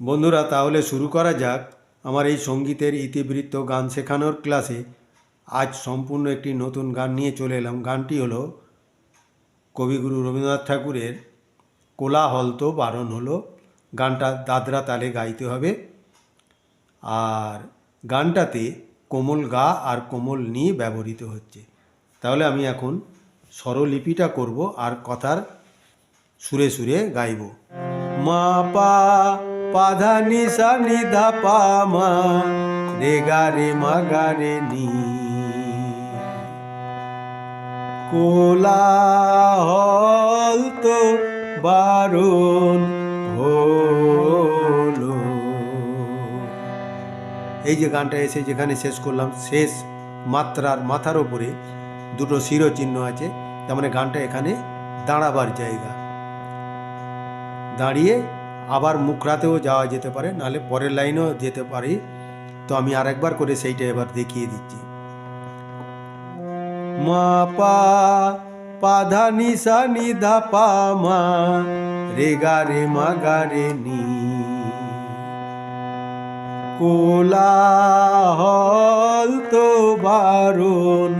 বন্ধুরা, তাহলে শুরু করা যাক। আমার এই সঙ্গীতের ইতিবৃত্ত গান শেখানোর ক্লাসে আজ সম্পূর্ণ একটি নতুন গান নিয়ে চলে এলাম। গানটি হলো কবিগুরু রবীন্দ্রনাথ ঠাকুরের কোলাহল তো বারণ হলো। গানটা দাদরা তালে গাইতে হবে। আর গানটাতে কোমল গা আর কোমল নি ব্যবহৃত হচ্ছে। তাহলে আমি এখন স্বরলিপিটা করব আর কথার সুরে সুরে গাইব। মা পা পাধা নি সা নি ধা পা মা রে গা রে মা গা রে নি। কোলাহল তো বারণ হলো। এই যে গানটা এসে যেখানে শেষ করলাম, শেষ মাত্রার মাথার ওপরে দুটো চিহ্ন আছে, তার মানে গানটা এখানে দাঁড়াবার জায়গা। দাঁড়িয়ে আবার মুখরাতেও যাওয়া যেতে পারে, নাহলে পরের লাইনেও যেতে পারি। তো আমি আরেকবার করে সেইটা এবার দেখিয়ে দিচ্ছি। মা পা পাধা নি সা নি ধা পা মা, রে গা রে মা গা রে নি। কোলাহল তো বারণ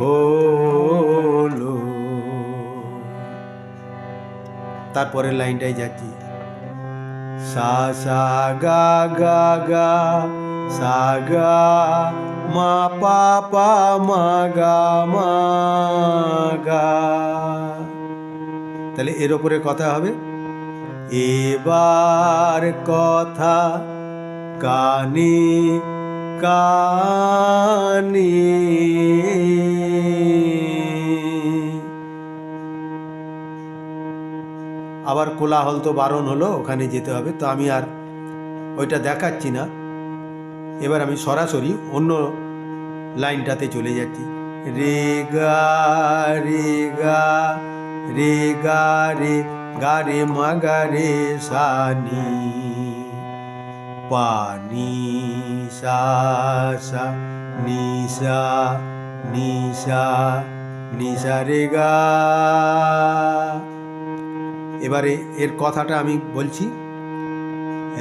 হলো। তারপরের লাইনটাই যাচ্ছি। সা সা গা গা গা সা গা মা পা পা মা গা মা গা তাহলে এর ওপরে কথা হবে। এবার কথা কানে কানে। আবার কোলাহল তো বারণ হলো, ওখানে যেতে হবে। তো আমি আর ওইটা দেখাচ্ছি না। এবার আমি সরাসরি অন্য লাইনটাতে চলে যাচ্ছি। রে গা রে গা রে গা রে গা, রে মা, গা, রে সানি পানি সা সা নিশা নিশা নিসা রে গা। এবারে এর কথাটা আমি বলছি।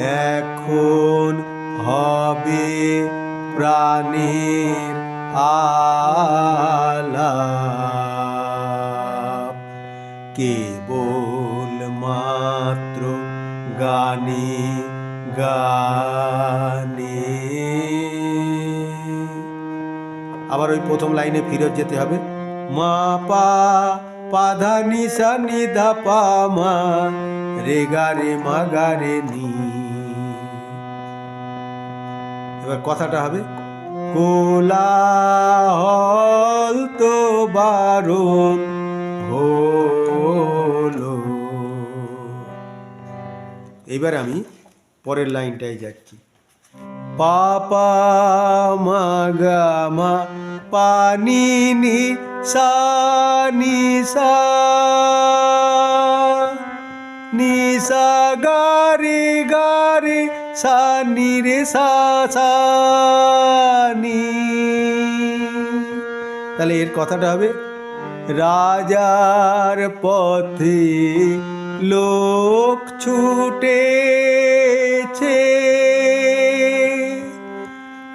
এখন হবে প্রাণের আলাপ। কেবল মাত্র গানে গানে। আবার ওই প্রথম লাইনে ফিরত যেতে হবে। মা পা পাধা নি সা নি ধা রে গা রে মা গা রে নি। এবার কথাটা হবে, কোলাহল তো বারণ হলো। এবার আমি পরের লাইনটায় যাচ্ছি। পাপা মা গা মা, পানি নি সা সা নি সা নি তাহলে এর কথাটা হবে, রাজার পথে লোক ছুটেছে।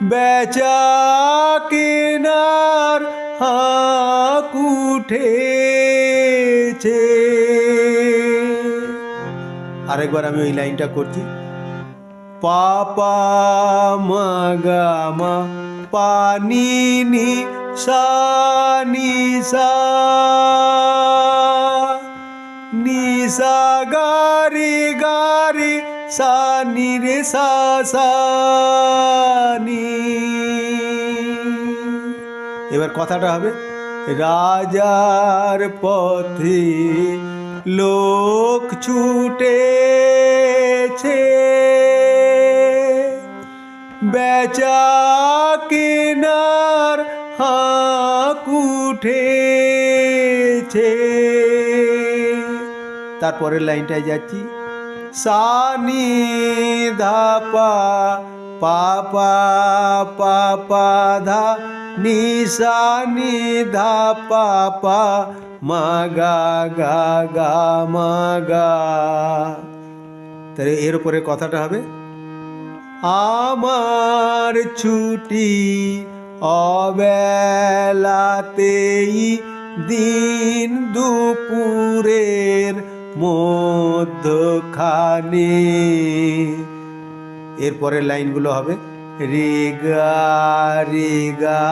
বেচা কেনার হাক উঠেছে। আরেকবার আমি ওই লাইনটা করছি। পাপা মাগামা পানি নি সা নি সা নিসা গারি গারি সা নি রে সা সা নি। এবার কথাটা হবে রাজার পথে লোক ছুটেছে। বেচা কেনার হাক উঠেছে। তারপরের লাইনটায় যাচ্ছি। সানি ধাপা পাপা পাপা ধা নিসা নি ধা পাপা মা গা গা গা মা গা তাহলে এর উপরে কথাটা হবে, আমার ছুটি অবেলাতেই দিন দুপুরের মধ্যখানে এরপরের লাইনগুলো হবে, রেগা রেগা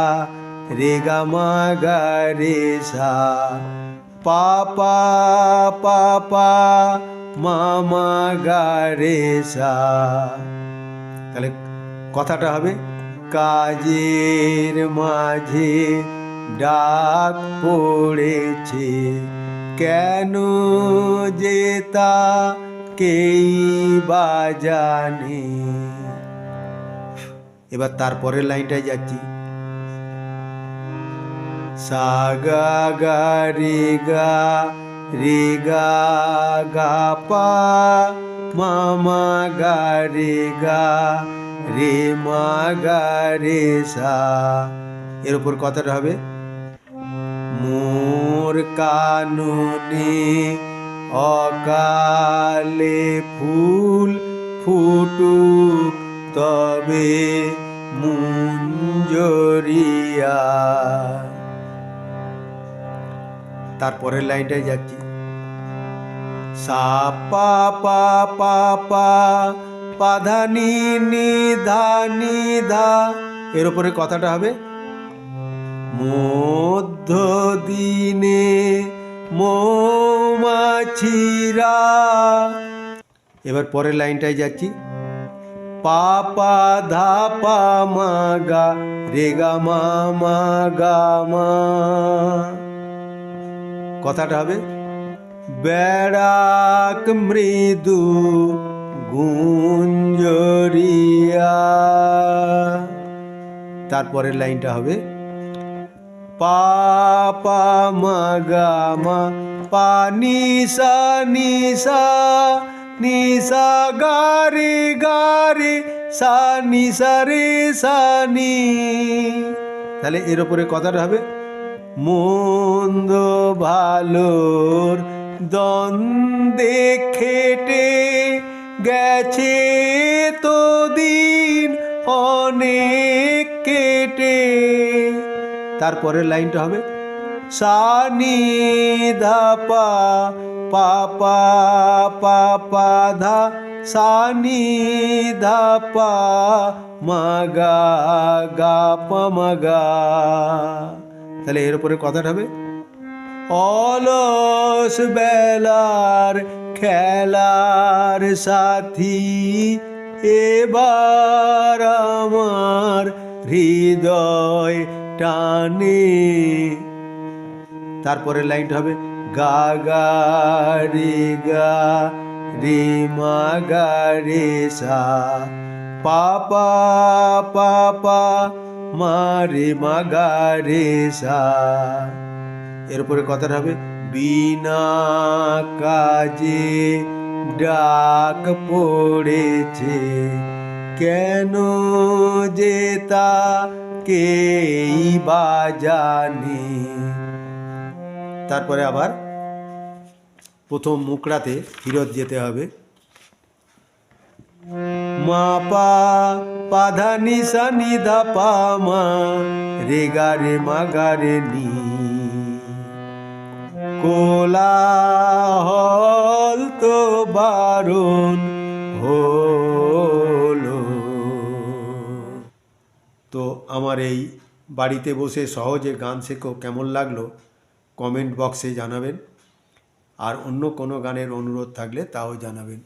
রেগা মাগা রে সা পাপা পাপা মামা গা রে সা। তাহলে কথাটা হবে, কাজের মাঝে ডাক পড়েছে, কেন যে তা কেই বা জানে। এবার তারপরের লাইনটায় যাচ্ছি। সাগা গা রে গা রে, গা গা, পা মামা গা, রে গা, রে, মা, গা, রে, সা। এর উপর কথাটা হবে, মোর কাননে অকালে ফুল ফুটুক তবে মুঞ্জরিয়া। তারপরের লাইনটায় যাচ্ছি। সা, পা পা পা পা পাধা নি নি, ধা নি, ধা, এর উপরে কথাটা হবে, মধ্য দিনে মৌমাছিরা এবার পরের লাইনটায় যাচ্ছি। পা পা ধা পা মা গা রে মা মা গা মা। কথাটা হবে, বেড়াক মৃদু গুঞ্জরিয়া। তারপরের লাইনটা হবে পা পা মা গা মা পা নিসা নিসা নিসা গারে গারে সা নিসা রে সা নি তাহলে এর উপরে কথাটা হবে, মন্দ ভালোর দ্বন্দ্বে খেটে গেছে তো দিন অনেক কেটে। তারপরের লাইনটা হবে সানি ধা পা পাপা পা পা পা ধা। সানি ধা পা মাগা, গা, পা, মাগা। তাহলে এর উপরে কথাটা হবে, অলস বেলার খেলার সাথী, এবার আমার হৃদয় টানে। তারপরে লাইনটা হবে, গা গা, রে গা, রে, মা, গা, রে, সা পাপা পাপা মা, রে, মা, গা, রে, সা। এর উপরে কথাটা হবে, বিনা কাজে ডাক পড়েছে, কেন যে তা কেই বা তারপরে আবার প্রথম মুকড়াতে ফিরত যেতে হবে। মা পা পাধা নিসা নিধা পা মা, রে গা রে মা গা রে নি। কোলাহল তো বারণ হলো। তো আমার এই বাড়িতে বসে সহজে গান শেখো, কেমন লাগল? কমেন্ট বক্সে জানাবেন। আর অন্য কোনো গানের অনুরোধ থাকলে তাও জানাবেন।